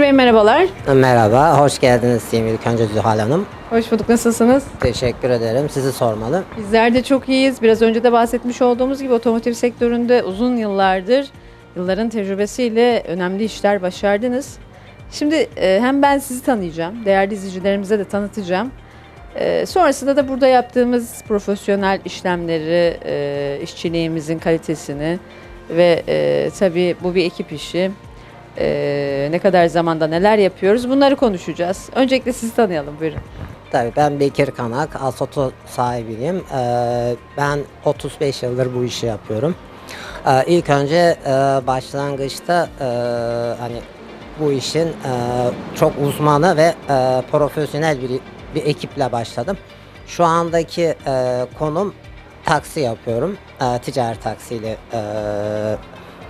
merhabalar. Merhaba, hoş geldiniz diyeyim ilk önce Zühal Hanım. Hoş bulduk. Nasılsınız? Teşekkür ederim. Sizi sormalı. Bizler de çok iyiyiz. Biraz önce de bahsetmiş olduğumuz gibi otomotiv sektöründe uzun yıllardır yılların tecrübesiyle önemli işler başardınız. Şimdi e, hem ben sizi tanıyacağım, değerli izleyicilerimize de tanıtacağım. E, sonrasında da burada yaptığımız profesyonel işlemleri, e, işçiliğimizin kalitesini ve tabii bu bir ekip işi. E, ne kadar zamanda neler yapıyoruz bunları konuşacağız. Öncelikle sizi tanıyalım buyurun. Tabii ben Bekir Kanak, Asoto sahibiyim. Ee, ben 35 yıldır bu işi yapıyorum. Ee, ilk önce e, başlangıçta e, hani bu işin e, çok uzmanı ve e, profesyonel bir bir ekiple başladım. Şu andaki e, konum taksi yapıyorum. E, ticaret taksiyle e,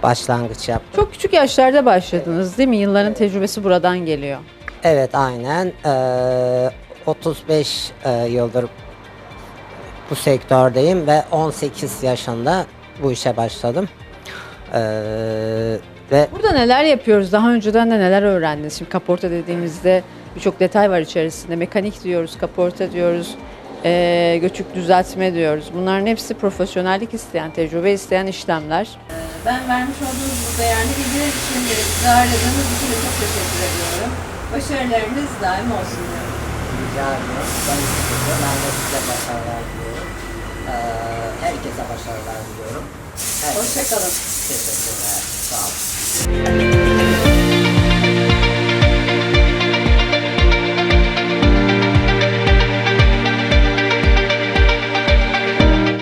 başlangıç yaptım. Çok küçük yaşlarda başladınız değil mi? Yılların tecrübesi buradan geliyor. Evet aynen. Ee, 35 e, yıldır bu sektördeyim ve 18 yaşında bu işe başladım. Ee, ve Burada neler yapıyoruz? Daha önceden de neler öğrendiniz? Şimdi kaporta dediğimizde birçok detay var içerisinde. Mekanik diyoruz, kaporta diyoruz, eee, göçük düzeltme diyoruz. Bunların hepsi profesyonellik isteyen, tecrübe isteyen işlemler. Ben vermiş olduğunuz bu değerli bilgiler için bizi aradığınız için çok teşekkür ediyorum. Başarılarınız daim olsun diyorum. rica ediyorum. Ben, ben de size başarılar diliyorum. Ee, herkese başarılar diliyorum. Herkese Hoşçakalın. teşekkürler. Sağ olun.